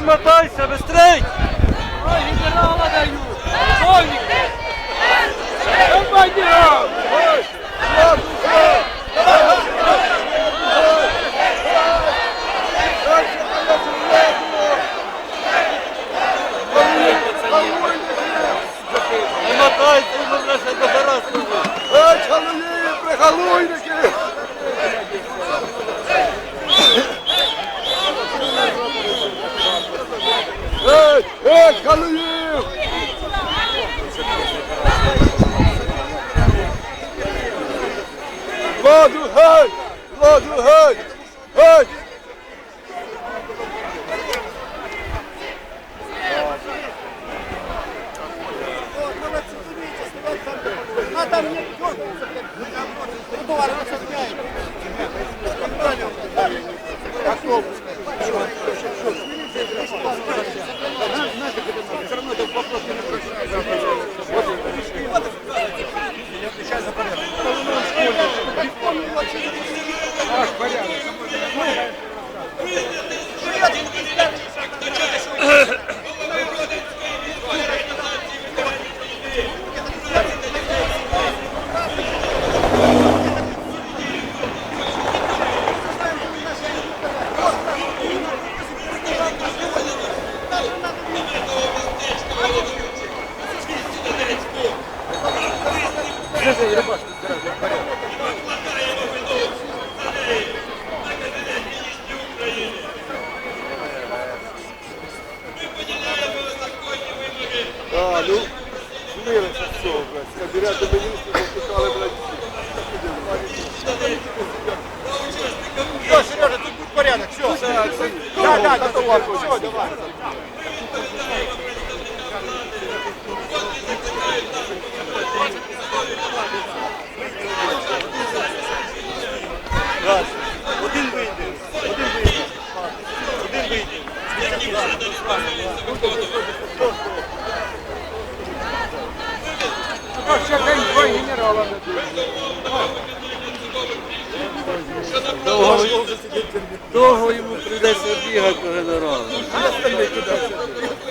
Давай, мотайся, быстрей! Ой, генерала даю! Полковники! Командиров! Не мотайся, ми вже ще до Тарасу. Ей, чоловіки, прихалуйники! Ей, ей, халуїв! Ладу, геть! Ладу, геть! Геть! А, Прийняти змилися з цього, блядь. Кабінету міністрів повтикали, блядь. Все, Сережа, тут будет порядок, все. Да, да, да, все, давай. Раз. Один вийде. Один вийде. Один вийде. Ще Довго, йому прийдеться бігати по